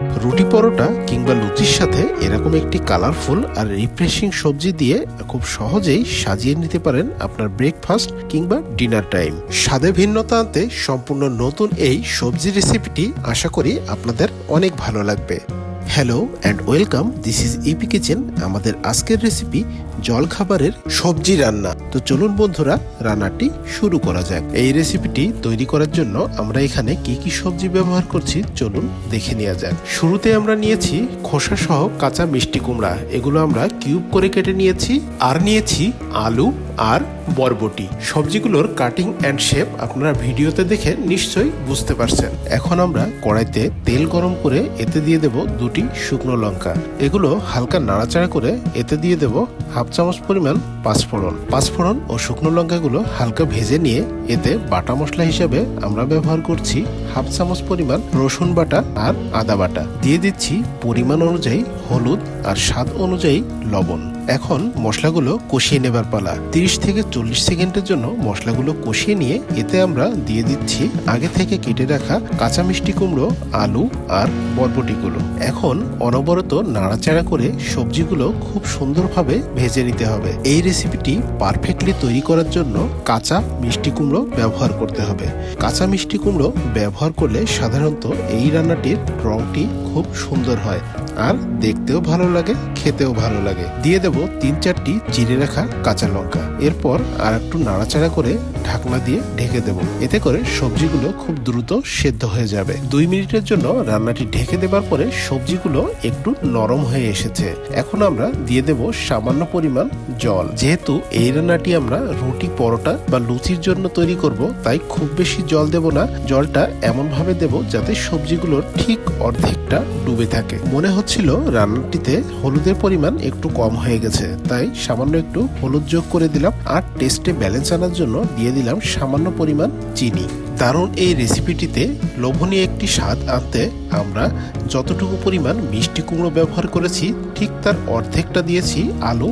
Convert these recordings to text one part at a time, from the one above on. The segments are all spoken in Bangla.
রুটি পরোটা কিংবা লুচির সাথে এরকম একটি কালারফুল আর রিফ্রেশিং সবজি দিয়ে খুব সহজেই সাজিয়ে নিতে পারেন আপনার ব্রেকফাস্ট কিংবা ডিনার টাইম স্বাদে ভিন্নতা আনতে সম্পূর্ণ নতুন এই সবজি রেসিপিটি আশা করি আপনাদের অনেক ভালো লাগবে। Hello and welcome this is EP kitchen আমাদের আজকের রেসিপি জল খাবারের সবজি রান্না। তো চলুন বন্ধুরা, রান্নাটি শুরু করা যাক। এই রেসিপিটি তৈরি করার জন্য আমরা এখানে কি কি সবজি ব্যবহার করছি, চলুন দেখে নেওয়া যাক। শুরুতে আমরা নিয়েছি খোসা সহ কাঁচা মিষ্টি কুমড়া। এগুলো আমরা কিউব করে কেটে নিয়েছি, আর নিয়েছি আলু আর বরবটি। সবজিগুলোর কাটিং অ্যান্ড শেপ আপনারা ভিডিওতে দেখে নিশ্চয়ই বুঝতে পারছেন। এখন আমরা কড়াইতে তেল গরম করে এতে দিয়ে দেব দুটি শুকনো লঙ্কা। এগুলো হালকা নাড়াচাড়া করে এতে দিয়ে দেব হাফ চামচ পরিমাণ পাঁচফোড়ন। পাঁচফোড়ন ও শুকনো লঙ্কাগুলো হালকা ভেজে নিয়ে এতে বাটা মশলা হিসাবে আমরা ব্যবহার করছি হাফ চামচ পরিমাণ রসুন বাটা আর আদা বাটা। দিয়ে দিচ্ছি পরিমাণ অনুযায়ী হলুদ আর স্বাদ অনুযায়ী লবণ। এখন মশলাগুলো কষিয়ে নেবার পালা। তিরিশ থেকে চল্লিশ সেকেন্ডের জন্য মশলাগুলো কষিয়ে নিয়ে এতে আমরা দিয়ে দিচ্ছি আগে থেকে কেটে রাখা কাঁচা মিষ্টি কুমড়ো, আলু আর বরবটিগুলো এখন অনবরত নাড়াচাড়া করে সবজিগুলো খুব সুন্দরভাবে ভেজে নিতে হবে। এই রেসিপিটি পারফেক্টলি তৈরি করার জন্য কাঁচা মিষ্টি কুমড়ো ব্যবহার করতে হবে। কাঁচা মিষ্টি কুমড়ো ব্যবহার করলে সাধারণত এই রান্নাটির রংটি খুব সুন্দর হয়। আর দেখতেও ভালো লাগে, খেতেও ভালো লাগে। দিয়ে দেব তিন চারটি চিড়ে রাখা কাঁচা লঙ্কা। এরপর আর একটু নাড়াচাড়া করে ঢাকনা দিয়ে ঢেকে দেব। এতে করে সবজিগুলো খুব দ্রুত সেদ্ধ হয়ে যাবে। দুই মিনিটের জন্য রান্নাটি ঢেকে দেবার পরে সবজিগুলো একটু নরম হয়ে এসেছে। এখন আমরা দিয়ে দেব সামান্য পরিমাণ জল। যেহেতু এই রান্নাটি আমরা রুটি, পরোটা বা লুচির জন্য তৈরি করব, তাই খুব বেশি জল দেব না। জলটা এমন ভাবে দেব যাতে সবজিগুলোর ঠিক অর্ধেকটা ডুবে থাকে। মনে হচ্ছিল রান্নাটিতে হলুদের পরিমাণ একটু কম হয়ে গেছে, তাই সামান্য একটু হলুদ যোগ করে দিলাম। আর টেস্টে ব্যালেন্স আনার জন্য দিয়ে দিলাম সামান্য পরিমাণ চিনি। দারুণ এই রেসিপিটিতে লোভনীয় একটি স্বাদ আনতে আমরা যতটুকু পরিমাণ মিষ্টি কুমড়ো ব্যবহার করেছি, ঠিক তার অর্ধেকটা দিয়েছি আলু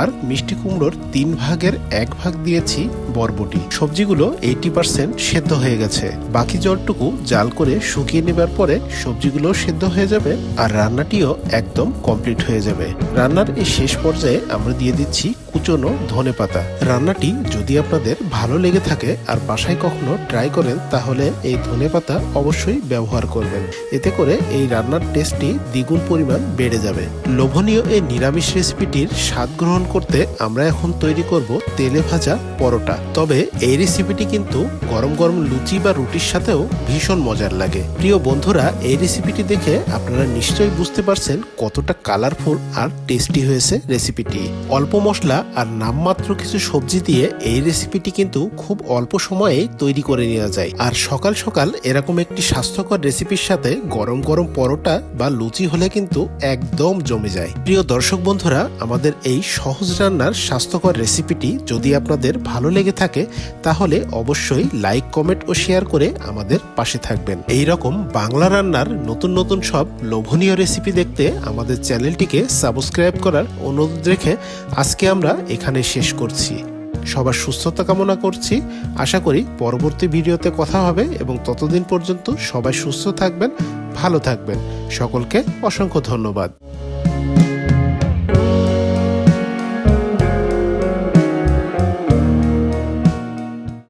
আর মিষ্টি কুমড়োর তিন ভাগের এক ভাগ দিয়েছি বরবটি। সবজিগুলো এইটি পার্সেন্ট সেদ্ধ হয়ে গেছে। বাকি জলটুকু জাল করে শুকিয়ে নেবার পরে সবজিগুলো সেদ্ধ হয়ে যাবে আর রান্নাটিও একদম কমপ্লিট হয়ে যাবে। রান্নার এই শেষ পর্যায়ে আমরা দিয়ে দিচ্ছি কুচনো ধনে পাতা রান্নাটি যদি আপনাদের ভালো লেগে থাকে আর বাসায় কখনো ট্রাই করেন, তাহলে এই ধনে পাতা অবশ্যই ব্যবহার করবেন। এতে করে এই রান্নার টেস্টটি দ্বিগুণ পরিমাণ বেড়ে যাবে। লোভনীয় এই নিরামিষ রেসিপিটির স্বাদ গ্রহণ করতে আমরা এখন তৈরি করব তেলে ভাজা পরোটা। তবে এই রেসিপিটি কিন্তু গরম গরম লুচি বা রুটির সাথেও ভীষণ মজার লাগে। প্রিয় বন্ধুরা, এই রেসিপিটি দেখে আপনারা নিশ্চয়ই বুঝতে পারছেন কতটা কালারফুল আর টেস্টি হয়েছে রেসিপিটি। অল্প মশলা আর নামমাত্র কিছু সবজি দিয়ে এই রেসিপিটি কিন্তু খুব অল্প সময়ে তৈরি করে নেওয়া যায়। আর সকাল সকাল এরকম একটি স্বাস্থ্যকর রেসিপির সাথে গরম গরম পরোটা বা লুচি হলে কিন্তু একদম জমে যায়। প্রিয় দর্শক বন্ধুরা, আমাদের এই সহজ রান্নার স্বাস্থ্যকর রেসিপিটি যদি আপনাদের ভালো লেগে থাকে, তাহলে অবশ্যই লাইক কমেন্ট ও শেয়ার করে আমাদের পাশে থাকবেন। এই রকম বাংলা রান্নার নতুন নতুন সব লোভনীয় রেসিপি দেখতে আমাদের চ্যানেলটিকে সাবস্ক্রাইব করার অনুরোধ রেখে আজকে আমরা এখানে শেষ করছি। সবার সুস্থতা কামনা করছি। আশা করি পরবর্তী ভিডিওতে কথা হবে এবং ততদিন পর্যন্ত সবাই সুস্থ থাকবেন, ভালো থাকবেন। সকলকে অসংখ্য ধন্যবাদ।